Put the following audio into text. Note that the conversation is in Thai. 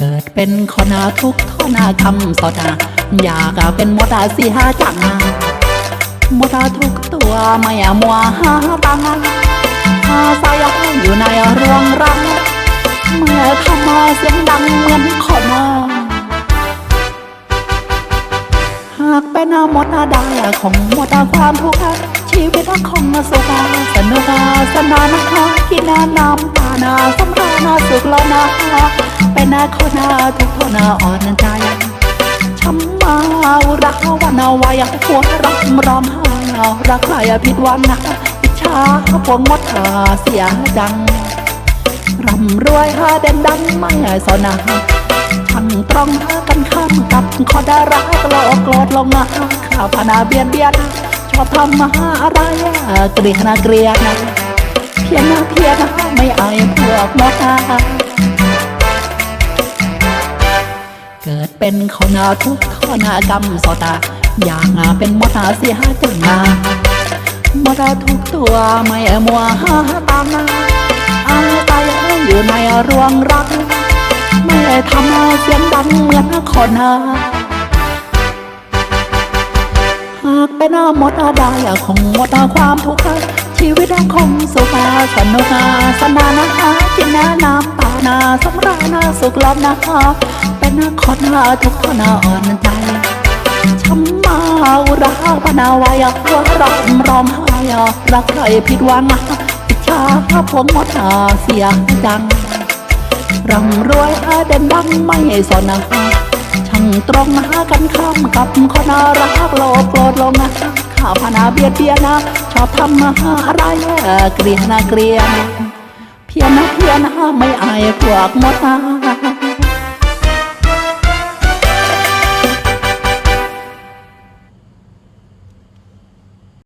เกิดเป็นคนหาทุกทนาคำสดาอยากเป็นมดาสีหาจังมดาทุกตัวไม่มัวหาตังหาสายอยู่ในรวงรังเมื่อทำมาเสียงดังเหมือนคนหากเป็นมดได้ของมดความทุกข์ ชีวิตของสุขสนุกสนานนะคะกินน้ำตานาสำราญสุขแล้วนะเป็นคนาทุกคนาอ่อนใจช้ำมารักวันวายหัวรักร้องไห้รักใครผิดวันนะอิจฉาพวงมดาเสียจังร่ำรวยหาเด่นดังไม่สนาช่างตรองหากันข้ามกับขอดารักโลกโกรธลงมาข้าพนาเบียนเบียน อบทำมาหาอะไรเกลียดนะเกลียดนะเพียนนะเพียนนะไม่อายพวกมดาเกิดเป็นคนาทุกข์ขนากรรมสตาอยากเป็นมดาเสียจังมามดาทุกตัวไม่มัวหาตามนาอาตายอยู่ในรวงรัก ไม่ทำเสียงดังเหมือนคนา หากเป็นหมดได้ของหมดความทุกข์ ชีวิตคงสุขสนุกสนานนะคะกินน้ำตานาสำราญสุขลำนะคะ เป็นนคนาทุกคนาอ่อนใจช้ำมาอุราพนาไว้หัวร้องร้องไห้รักใครผิดหวังอิจฉาพวงมดเสียดังร่ำรวยเด่นดังไม่สน ช่างตรงหากันข้ามกับคนรักโลภโกรธลงนะข้าพนาเบียดเบียนนะ ชอบทำมาหาอะไรเกลียดนะเกลียนเพียนนะเพียนนะไม่อายพวกมด